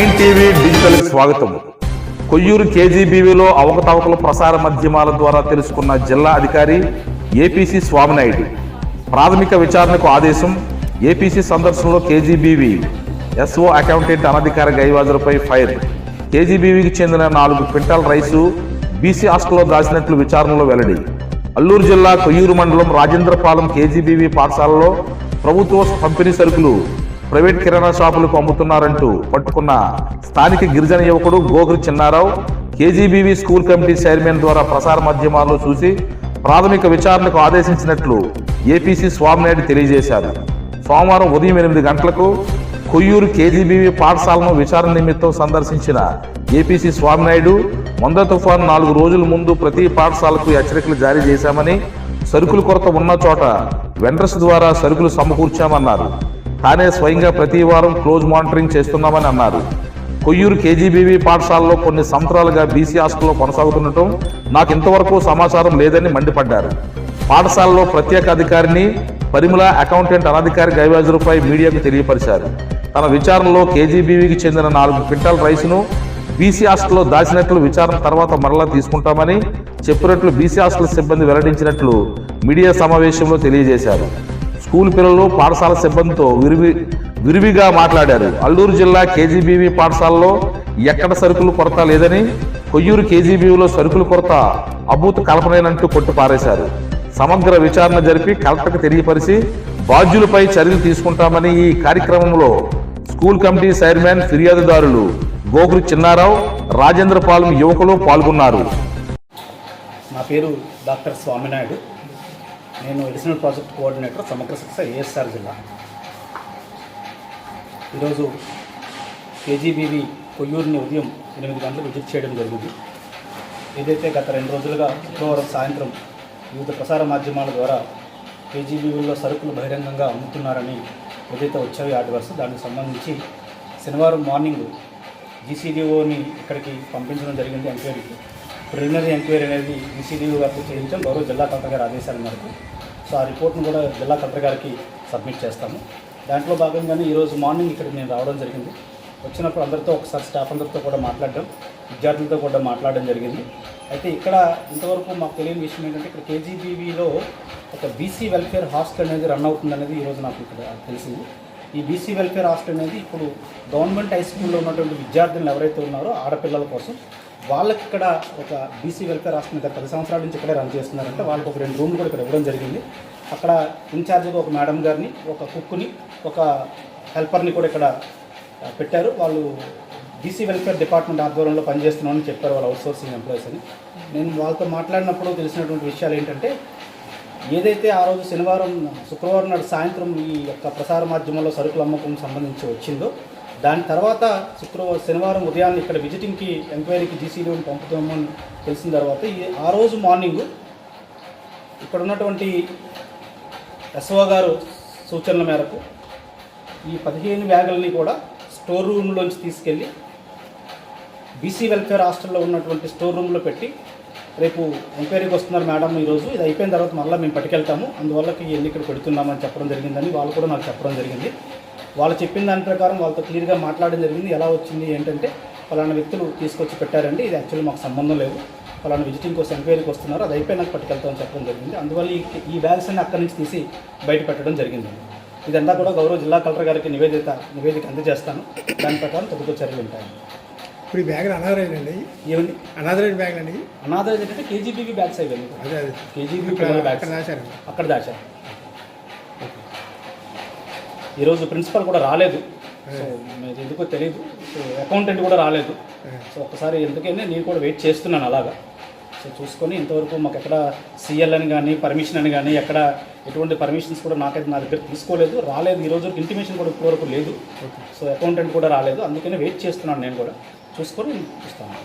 Nine TV digital స్వాగతం. కొయ్యూరు కేజీబీవీలో అవకతవకలు ప్రసార మాధ్యమాల ద్వారా తెలుసుకున్న జిల్లా అధికారి ఏపీసీ స్వామినాయుడు. ప్రాథమిక విచారణకు ఆదేశం ఏపీసీ సందర్శనలో కేజీబీవీ ఎస్ఓ అకౌంటెంట్ అనధికార గైవాజులపై ఫైర్. కేజీబీవీకి చెందిన నాలుగు క్వింటాల్ రైసు బీసీ హాస్టల్లో దాచినట్లు విచారణలో వెల్లడి. అల్లూరు జిల్లా కొయ్యూరు మండలం రాజేంద్రపాలెం కేజీబీవీ పాఠశాలలో ప్రభుత్వ పంపిణీ సరుకులు ప్రైవేట్ కిరాణా షాపులకు అమ్ముతున్నారంటూ పట్టుకున్న స్థానిక గిరిజన యువకుడు Goguri Chinnarao KGBV school committee chairman ద్వారా ప్రసార మాధ్యమాల్లో చూసి ప్రాథమిక విచారణకు ఆదేశించినట్లు ఏపీసీ స్వామినాయుడు తెలియజేశారు. సోమవారం ఉదయం ఎనిమిది గంటలకు కొయ్యూరు కేజీబీవీ పాఠశాలను విచారణ నిమిత్తం సందర్శించిన ఏపీసీ స్వామినాయుడు వంద తుఫాను నాలుగు రోజుల ముందు ప్రతి పాఠశాలకు హెచ్చరికలు జారీ చేశామని సరుకుల కొరత ఉన్న చోట వెండర్స్ ద్వారా సరుకులు సమకూర్చామన్నారు. తానే స్వయంగా ప్రతి వారం క్లోజ్ మానిటరింగ్ చేస్తున్నామని అన్నారు. కొయ్యూరు కేజీబీవీ పాఠశాలలో కొన్ని సంవత్సరాలుగా బీసీ హాస్టల్లో కొనసాగుతుండటం నాకు ఇంతవరకు సమాచారం లేదని మండిపడ్డారు. పాఠశాలలో ప్రత్యేక అధికారిని పరిమళ అకౌంటెంట్ అనధికారి గైవాజులపై మీడియాకు తెలియపరిచారు. తన విచారణలో కేజీబీవీకి చెందిన నాలుగు క్వింటాల్ రైస్ను బీసీ హాస్టల్లో దాచినట్లు విచారణ తర్వాత మరలా తీసుకుంటామని చెప్పినట్లు బీసీ హాస్టల్ సిబ్బంది వెల్లడించినట్లు మీడియా సమావేశంలో తెలియజేశారు. స్కూల్ పిల్లలు పాఠశాల సిబ్బందితో విరివి విరివిగా మాట్లాడారు. అల్లూరు జిల్లా కేజీబీవీ పాఠశాలలో ఎక్కడ సరుకులు కొరత లేదని కొయ్యూరు కేజీబీవీలో సరుకులు కొరత అభూత కల్పనేనంటూ కొట్టుపారేశారు సమగ్ర విచారణ జరిపి కలెక్టర్కు తెలియపరిచి బాధ్యులపై చర్యలు తీసుకుంటామని ఈ కార్యక్రమంలో స్కూల్ కమిటీ చైర్మన్ ఫిర్యాదుదారులు గోగురు చిన్నారావు రాజేంద్రపాలెం యువకులు పాల్గొన్నారు. నా పేరు డాక్టర్ స్వామినాయుడు. నేను ఎడిషనల్ ప్రాజెక్ట్ కోఆర్డినేటర్ సమగ్ర శిక్ష ఏఎస్ఆర్ జిల్లా. ఈరోజు కేజీబీవి కొయ్యూరుని ఉదయం ఎనిమిది గంటలకు విజిట్ చేయడం జరిగింది. ఏదైతే గత రెండు రోజులుగా శుక్రవారం సాయంత్రం వివిధ ప్రసార మాధ్యమాల ద్వారా కేజీబీవీలో సరుకులు బహిరంగంగా అమ్ముతున్నారని ఏదైతే వచ్చాయో ఆర్డర్స్ దానికి సంబంధించి శనివారం మార్నింగ్ జీసీడీఓని ఇక్కడికి పంపించడం జరిగింది. ఎంక్వైరీకి ప్రిలిమినరీ ఎంక్వైరీ అనేది జీసీడీఓ గారికి చేయించాం గౌరవ జిల్లా కలెక్టర్ గారి ఆదేశాల మేరకు. సో ఆ రిపోర్ట్ను కూడా జిల్లా కలెక్టర్ గారికి సబ్మిట్ చేస్తాము. దాంట్లో భాగంగానే ఈరోజు మార్నింగ్ ఇక్కడికి నేను రావడం జరిగింది. వచ్చినప్పుడు అందరితో ఒకసారి స్టాఫ్ అందరితో కూడా మాట్లాడడం విద్యార్థులతో కూడా మాట్లాడడం జరిగింది. అయితే ఇక్కడ ఇంతవరకు మాకు తెలియని విషయం ఏంటంటే ఇక్కడ కేజీబీవీలో ఒక బీసీ వెల్ఫేర్ హాస్టల్ అనేది రన్ అవుతుంది అనేది ఈరోజు నాకు ఇక్కడ తెలిసింది. ఈ బీసీ వెల్ఫేర్ హాస్టల్ అనేది ఇప్పుడు గవర్నమెంట్ హై స్కూల్లో ఉన్నటువంటి విద్యార్థులు ఎవరైతే ఉన్నారో ఆడపిల్లల కోసం వాళ్ళకి ఇక్కడ ఒక బీసీ వెల్ఫేర్ హాస్టల్ గత పది సంవత్సరాల నుంచి ఇక్కడే రన్ చేస్తున్నారంటే. వాళ్ళకి ఒక రెండు రూమ్లు కూడా ఇక్కడ ఇవ్వడం జరిగింది. అక్కడ ఇన్ఛార్జ్గా ఒక మేడం గారిని ఒక కుక్కుని ఒక హెల్పర్ని కూడా ఇక్కడ పెట్టారు. వాళ్ళు బీసీ వెల్ఫేర్ డిపార్ట్మెంట్ ఆధ్వర్యంలో పనిచేస్తున్నామని చెప్పారు వాళ్ళు అవుట్సోర్సింగ్ ఎంప్లాయీస్ అని. నేను వాళ్ళతో మాట్లాడినప్పుడు తెలిసినటువంటి విషయాలు ఏంటంటే ఏదైతే ఆ రోజు శనివారం శుక్రవారం నాడు సాయంత్రం ఈ యొక్క ప్రసార మాధ్యమంలో సరుకుల అమ్మకం సంబంధించి వచ్చిందో దాని తర్వాత శుక్రవారం శనివారం ఉదయాన్నే ఇక్కడ విజిటింగ్కి ఎంక్వైరీకి జీసీడీని పంపుతామని తెలిసిన తర్వాత ఈ ఆ రోజు మార్నింగ్ ఇక్కడ ఉన్నటువంటి ఎస్ఓ గారు సూచనల మేరకు ఈ పదిహేను బ్యాగులని కూడా స్టోర్ రూమ్లోంచి తీసుకెళ్ళి బీసీ వెల్ఫేర్ హాస్టల్లో ఉన్నటువంటి స్టోర్ రూమ్లో పెట్టి రేపు ఎంక్వైరీకి వస్తున్నారు మేడం ఈరోజు ఇది అయిపోయిన తర్వాత మళ్ళీ మేము పట్టుకెళ్తాము. అందువల్ల ఇవన్నీ ఇక్కడ పెడుతున్నామని చెప్పడం జరిగిందని వాళ్ళు కూడా నాకు చెప్పడం జరిగింది. వాళ్ళు చెప్పిన దాని ప్రకారం వాళ్ళతో క్లియర్గా మాట్లాడడం జరిగింది. ఎలా వచ్చింది ఏంటంటే ఫలానా వ్యక్తులు తీసుకొచ్చి పెట్టారండి. ఇది యాక్చువల్లీ మాకు సంబంధం లేదు. ఫలానా విజిటింగ్ కోసం ఎంక్వైరీకి వస్తున్నారు. అది అయిపోయినాక పట్టుకెళ్తామని చెప్పడం జరిగింది. అందువల్ల ఈ ఈ బ్యాగ్స్ అన్ని అక్కడి నుంచి తీసి బయట పెట్టడం జరిగింది. ఇదంతా కూడా గౌరవ జిల్లా కలెక్టర్ గారికి నివేదిక నివేదిక అందజేస్తాను. దాని ప్రకారం తదుపరి చర్యలు ఉంటాయి. ఇప్పుడు ఈ బ్యాగులు అనాథరైన అండి? ఏమండి అనాథరైన బ్యాగులు అండి? అనాథ ఏంటంటే కేజీబీకి బ్యాగ్స్ అయిపోయింది అదే అదే. కేజీబీ పిల్లల అక్కడ బ్యాగ్స్ రాశారు అక్కడ దాచారు. ఈరోజు ప్రిన్సిపల్ కూడా రాలేదు. సో మీకు ఎందుకో తెలియదు సో అకౌంటెంట్ కూడా రాలేదు. సో ఒకసారి ఎందుకైనా నేను కూడా వెయిట్ చేస్తున్నాను అలాగా. సో చూసుకొని ఇంతవరకు మాకు ఎక్కడ సిఎల్ అని కానీ పర్మిషన్ అని కానీ ఎక్కడ ఎటువంటి పర్మిషన్స్ కూడా నాకైతే నా దగ్గర తీసుకోలేదు. రాలేదు. ఈరోజు ఇంటిమేషన్ కూడా ఇప్పటివరకు లేదు. సో అకౌంటెంట్ కూడా రాలేదు. అందుకనే వెయిట్ చేస్తున్నాను నేను కూడా. చూసుకొని ఇస్తాను